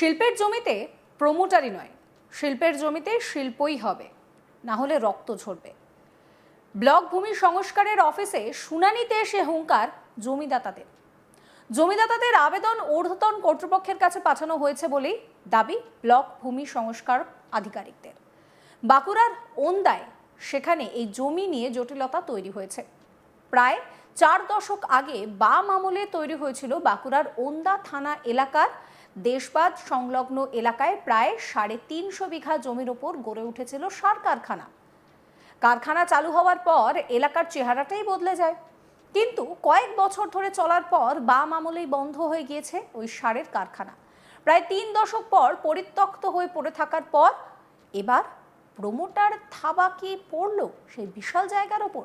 শিল্পের জমিতে প্রমোটারি নয়, শিল্পের জমিতে শিল্পই হবে, না হলে রক্ত ঝরবে। ব্লক ভূমি সংস্কারের অফিসে শুনানিতে এসে হুঙ্কার জমিদাতাদের। জমিদাতাদের আবেদন ঊর্ধ্বতন কর্তৃপক্ষের কাছে পাঠানো হয়েছে বলেই দাবি ব্লক ভূমি সংস্কার আধিকারিকদের। বাঁকুড়ার ওন্দায় সেখানে এই জমি নিয়ে জটিলতা তৈরি হয়েছে। প্রায় চার দশক আগে বাম আমলে তৈরি হয়েছিল বাঁকুড়ার ওন্দা থানা এলাকার দেশবাদ সংলগ্ন এলাকায় প্রায় সাড়ে তিনশো বিঘা জমির ওপর গড়ে উঠেছিল সার কারখানা। কারখানা চালু হওয়ার পর এলাকার চেহারাটাই বদলে যায়। কিন্তু কয়েক বছর ধরে চলার পর বাম আমলেই বন্ধ হয়ে গিয়েছে ওই সারের কারখানা। প্রায় তিন দশক পর পরিত্যক্ত হয়ে পড়ে থাকার পর এবার প্রমোটার থাবা কি পড়ল সেই বিশাল জায়গার ওপর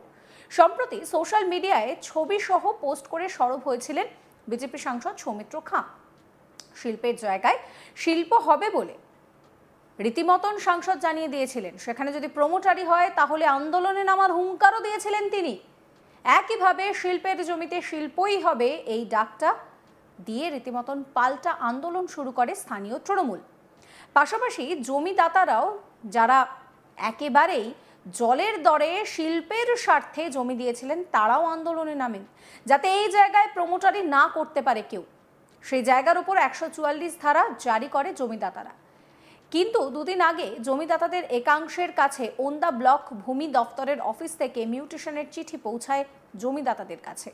সম্প্রতি সোশ্যাল মিডিয়ায় ছবি সহ পোস্ট করে সরব হয়েছিলেন বিজেপি সাংসদ সৌমিত্র খাঁ। শিল্পের জায়গায় শিল্প হবে বলে রীতিমতন সাংসদ জানিয়ে দিয়েছিলেন। সেখানে যদি প্রমোটারি হয়, তাহলে আন্দোলনে নামার হুঙ্কারও দিয়েছিলেন তিনি। একইভাবে শিল্পের জমিতে শিল্পই হবে এই ডাকটা দিয়ে রীতিমতন পাল্টা আন্দোলন শুরু করে স্থানীয় তৃণমূল। পাশাপাশি জমিদাতারাও যারা একেবারেই জলের দরে শিল্পের স্বার্থে জমি দিয়েছিলেন, তারাও আন্দোলনে নামেন। যাতে এই জায়গায় প্রমোটারি না করতে পারে কেউ। সেই জায়গার উপর একশো চুয়াল্লিশ ধারা জারি করে জমিদাতারা। কিন্তু দুদিন আগে জমিদাতাদের একাংশের কাছে ওন্দা ব্লক ভূমি দফতরের অফিস থেকে মিউটেশনের চিঠি পৌঁছায় জমিদাতাদের কাছে।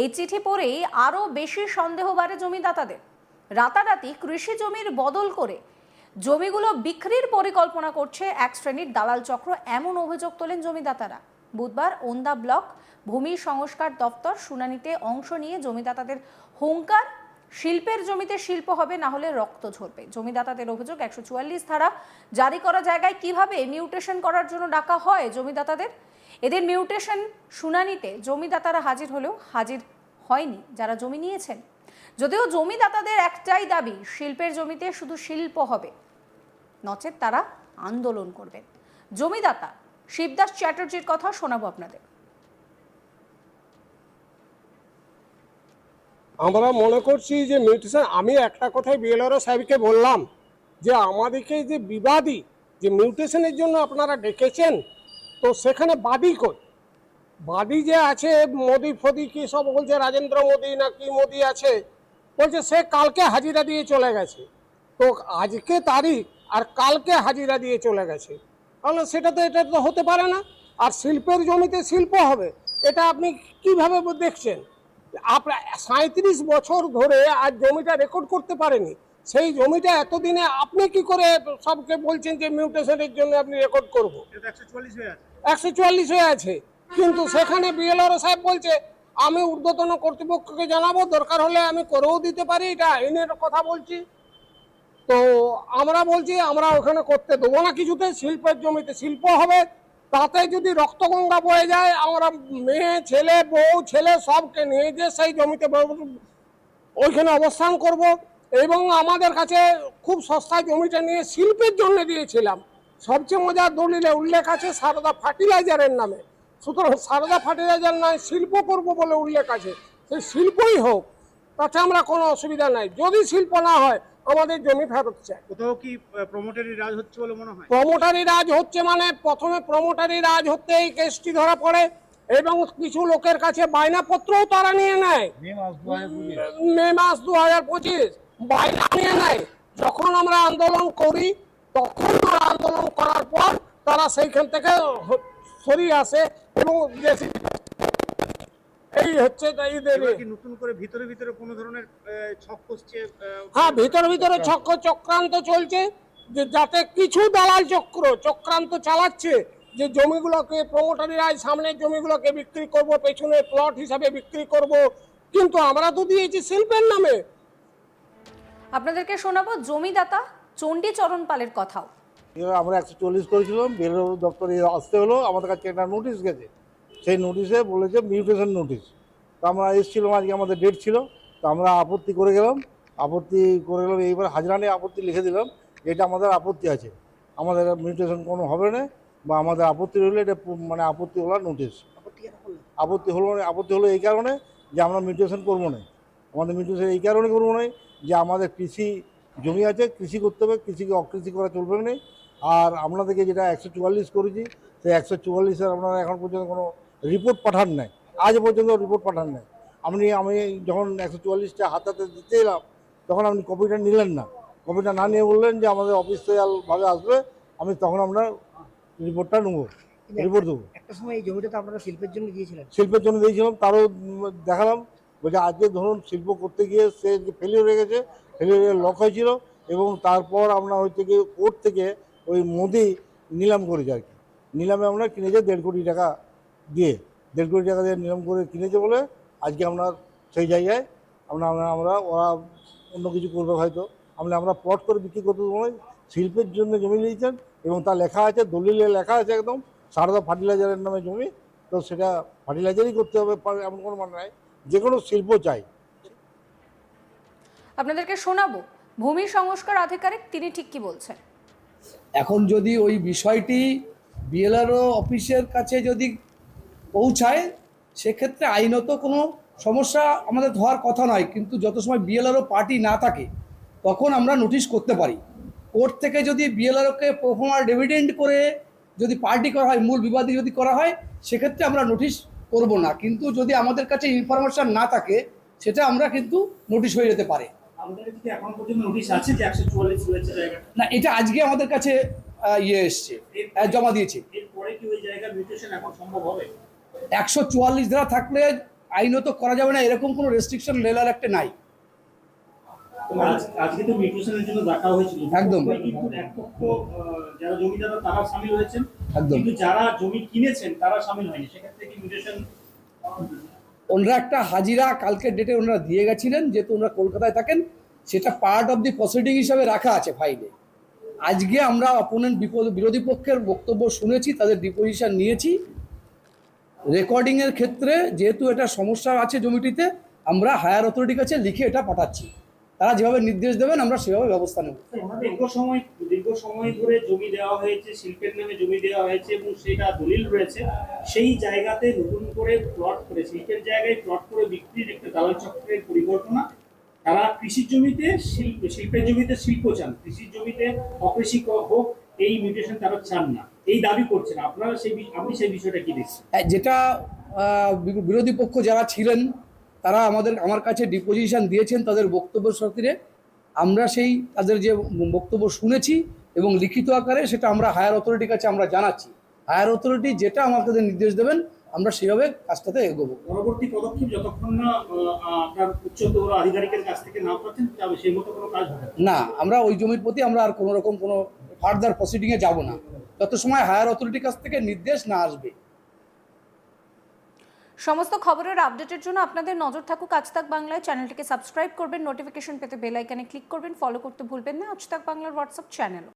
এই চিঠি পড়েই আরও বেশি সন্দেহ বাড়ে জমিদাতাদের। রাতারাতি কৃষি জমির বদল করে জমিগুলো বিক্রির পরিকল্পনা করছে এক শ্রেণির দালাল চক্র, এমন অভিযোগ তোলেন জমিদাতারা। বুধবার ওন্দা ব্লক ভূমি সংস্কার দফতর শুনানিতে অংশ নিয়ে জমিদাতাদের হুঙ্কার শিল্পের জমিতে শিল্প হবে, না হলে রক্ত ঝরবে। জমিদাতাদের অভিযোগ, একশো চুয়াল্লিশ ধারা জারি করা জায়গায় কীভাবে মিউটেশন করার জন্য ডাকা হয় জমিদাতাদের? এদের মিউটেশন শুনানিতে জমিদাতারা হাজির হলেও হাজির হয়নি, যারা জমি নিয়েছেন। যদিও জমিদাতাদের একটাই দাবি, শিল্পের জমিতে শুধু শিল্প হবে। নচেত তারা আন্দোলন করবেন। জমিদাতা শিবদাস চ্যাটার্জির কথা শোনাবো আপনাদের। আমরা মনে করছি যে মিউটেশন, আমি একটা কথাই বিএলআরও সাহেবকে বললাম যে আমাদেরকে যে বিবাদী, যে মিউটেশনের জন্য আপনারা ডেকেছেন, তো সেখানে বাদী কই? বাদী যে আছে, মোদি ফদি কি সব বলছে, রাজেন্দ্র মোদি না কি মোদি আছে, বলছে সে কালকে হাজিরা দিয়ে চলে গেছে। তো আজকে তারিখ আর কালকে হাজিরা দিয়ে চলে গেছে। তাহলে সেটা তো, এটা তো হতে পারে না। আর শিল্পের জমিতে শিল্প হবে, এটা আপনি কীভাবে দেখছেন? আপনার সাঁত্রিশ বছর ধরে আর জমিটা রেকর্ড করতে পারেনি। সেই জমিটা এতদিনে আপনি কি করে সবকে বলছেন যে মিউটেশনের জন্য আপনি রেকর্ড করব? একশো চুয়াল্লিশ হয়ে আছে। কিন্তু সেখানে বিএলআর সাহেব বলছে আমি ঊর্ধ্বতন কর্তৃপক্ষকে জানাব দরকার হলে আমি করেও দিতে পারি এটা আইনের কথা বলছি। তো আমরা বলছি আমরা ওখানে করতে দেবো না কিছুতে শিল্পের জমিতে শিল্প হবে। তাতে যদি রক্তগঙ্গা বয়ে যায়, আমরা মেয়ে, ছেলে, বউ, ছেলে সবকে নিয়ে যে সেই জমিতে ওইখানে অবস্থান করব। এবং আমাদের কাছে খুব সস্তায় জমিটা নিয়ে শিল্পের জন্য দিয়েছিলাম সবচেয়ে মজার দলিলে উল্লেখ আছে সারদা ফার্টিলাইজারের নামে। সুতরাং সারদা ফার্টিলাইজার নয়, শিল্প করব বলে উল্লেখ আছে। সেই শিল্পই হোক, তাতে আমরা কোনো অসুবিধা নাই। যদি শিল্প না হয় আমাদের জমি ফেরত চাই কোথাও কি প্রমোটারি রাজ হচ্ছে বলে মনে হয়? প্রমোটারি রাজ হচ্ছে মানে প্রথমে প্রমোটারি রাজ হতে এই কেসটি ধরা পড়ে এবং কিছু লোকের কাছে বায়নাপত্রও তারা নিয়ে নেয়। মে মাস দু হাজার পঁচিশ। বায়না নিয়ে নেয়। যখন আমরা আন্দোলন করি তখন তারা আন্দোলন করার পর তারা সেইখান থেকে সরিয়ে আসে এবং এই হচ্ছে তাই এবার কি নতুন করে ভিতরে ভিতরে কোনো ধরনের ছক কষছে হ্যাঁ ভিতরে ভিতরে চক্র চক্রান্ত চলছে যে যাতে কিছু দালাল চক্র চক্রান্ত চালাচ্ছে যে জমিগুলোকে প্রমোটারি রাজ সামনের জমিগুলোকে বিক্রি করব পেছনে প্লট হিসাবে বিক্রি করব। কিন্তু আমরা তো দিয়েছি শিল্পের নামে। আপনাদেরকে শোনাবো জমিদাতা চণ্ডীচরণ পালের কথাও। এবার আমরা একশো চল্লিশ করেছিলাম বেরো দপ্তরে আসতে হলো আমাদের কাছে একটা নোটিশ গেছে। সেই নোটিশে বলেছে মিউটেশন নোটিশ তো আমরা এসেছিলাম আজকে আমাদের ডেট ছিল তো আমরা আপত্তি করে গেলাম আপত্তি করে গেলাম এইবার হাজরা নিয়ে আপত্তি লিখে দিলাম এটা আমাদের আপত্তি আছে। আমাদের মিউটেশন কোনো হবে না বা আমাদের আপত্তি রইলে এটা মানে আপত্তি হওয়ার নোটিশ আপত্তি হলো না আপত্তি হলো এই কারণে যে আমরা মিউটেশন করব না। আমাদের মিউটেশন এই কারণে করব না যে আমাদের কৃষি জমি আছে কৃষি করতে হবে কৃষিকে অকৃষি করা চলবে না। আর আপনাদেরকে যেটা একশো চুয়াল্লিশ করেছি সেই একশো চুয়াল্লিশের আপনারা এখন পর্যন্ত কোনো রিপোর্ট পাঠান নাই। আজ পর্যন্ত রিপোর্ট পাঠান নাই। আপনি আমি যখন একশো চুয়াল্লিশটা হাতাতে দিতে এলাম তখন আপনি কপিটা নিলেন না। কপিটা না নিয়ে বললেন যে আমাদের অফিসিয়ালভাবে আসবে আমি তখন আমরা রিপোর্টটা নেব রিপোর্ট দেবো। একটা সময় এই জমিটা তো আপনারা শিল্পের জন্য দিয়েছিলেন শিল্পের জন্য দিয়েছিলাম তারও দেখালাম বলছে আজকে ধরুন শিল্প করতে গিয়ে সে ফেলিওর হয়ে গেছে ফেলিওরের লক হয়েছিল এবং তারপর আমরা হচ্ছে কি কোর্ট থেকে ওই মোদি নিলাম করেছে আর কি। নিলামে আমরা কিনেছে দেড় কোটি টাকা দিয়ে। দেড় কোটি টাকা দিয়ে নিলাম করে কিনেছে বলে আজকে আমরা সেই জায়গায় আমরা আমরা আমরা ওরা অন্য কিছু করবে হয়তো। আমরা আমরা প্লট করে বিক্রি করতে দেবো শিল্পের জন্য জমি নিয়েছেন এবং তা লেখা আছে দলিলে লেখা আছে একদম সারদা ফার্টিলাইজারের নামে জমি। তো সেটা ফার্টিলাইজারই করতে হবে এমন কোনো মানে নাই। যে কোনো শিল্প চাই। আপনাদেরকে শোনাবো ভূমি সংস্কার আধিকারিক তিনি ঠিক কি বলছেন? এখন যদি ওই বিষয়টি বিএলআরও অফিসের কাছে যদি পৌঁছায় সেক্ষেত্রে আইনত কোনো সমস্যা আমাদের হওয়ার কথা নয় কিন্তু যত সময় বিএলআরও পার্টি না থাকে তখন আমরা নোটিশ করতে পারি। কোর্ট থেকে যদি বিএলআরওকে প্রফর্মার ডিভিডেন্ড করে যদি পার্টি করা হয় মূল বিবাদী যদি করা হয় সেক্ষেত্রে আমরা নোটিশ করব না। কিন্তু যদি আমাদের কাছে ইনফরমেশন না থাকে সেটা আমরা কিন্তু নোটিশ হয়ে যেতে পারে। না এটা আজকে আমাদের কাছে ইয়ে এসছে জমা দিয়েছে। একশো চুয়াল্লিশ ধারা থাকলে আইনত করা যাবে না এরকম কোনো রেস্ট্রিকশন লেলার একটা নাই। আজকে তো মিউটেশনের জন্য ডাকা হয়েছিল। একদম। দুপক্ষই কিন্তু এক পক্ষ আহ, যারা জমিদাররা তারা সামিল হয়েছেন। একদম। কিন্তু যারা জমি কিনেছেন তারা সামিল হয়নি। সেক্ষেত্রে কি মিউটেশন ওনারা একটা হাজিরা কালকের ডেটে ওনারা দিয়ে গেছিলেন যেহেতু ওনারা কলকাতায় থাকেন সেটা পার্ট অফ দি প্রসিডিং হিসাবে রাখা আছে ফাইলে আজকে আমরা অপোনেন্ট বিপদ বিরোধী পক্ষের বক্তব্য শুনেছি তাদের ডিপোজিশন নিয়েছি। রেকর্ডিংয়ের ক্ষেত্রে যেহেতু এটা সমস্যা আছে জমিটিতে, আমরা হায়ার অথরিটির কাছে লিখে এটা পাঠাচ্ছি। তারা যেভাবে নির্দেশ দেবেন, আমরা সেভাবে ব্যবস্থা নেব। দীর্ঘ সময় দীর্ঘ সময় ধরে জমি দেওয়া হয়েছে, শিল্পের নামে জমি দেওয়া হয়েছে এবং সেটা দলিল রয়েছে। সেই জায়গাতে নতুন করে প্লট করে, শিল্পের জায়গায় প্লট করে বিক্রির একটা দালাল চক্রের পরিকল্পনা। তারা কৃষির জমিতে শিল্প, শিল্পের জমিতে শিল্প চান, কৃষির জমিতে অকৃষি হোক, এই মিউটেশন তারা চান না। এই দাবি করছেন আপনারা সেই আপনি সেই বিষয়টা কি দেখছেন? যেটা বিরোধী পক্ষ যারা ছিলেন তারা আমাদের আমার কাছে ডিপোজিশন দিয়েছেন তাদের বক্তব্য সতিরে আমরা সেই তাদের যে বক্তব্য শুনেছি এবং লিখিত আকারে সেটা আমরা হায়ার অথরিটির কাছে আমরা জানাচ্ছি। হায়ার অথরিটি যেটা আমাদের নির্দেশ দেবেন আমরা সেভাবে কাজটাতে এগোবো। পরবর্তী পদক্ষেপ যতক্ষণ না আপনার উচ্চতর আধিকারিকের কাছ থেকে না পাচ্ছেন সেই মতো কোনো কাজ হবে না। না আমরা ওই জমির প্রতি আমরা আর কোনো রকম কোনো ফার্দার প্রসিডিংয়ে যাব না। তত সময় হায়ার অথরিটির কাছ থেকে নির্দেশ না আসবে। সমস্ত খবরের আপডেটের জন্য আপনাদের নজর থাকুক আজ তাক বাংলায়। চ্যানেলটিকে সাবস্ক্রাইব করবেন, নোটিফিকেশন পেতে বেল আইকনে ক্লিক করবেন, ফলো করতে ভুলবেন না। আজ বাংলার হোয়াটসঅ্যাপ চ্যানেল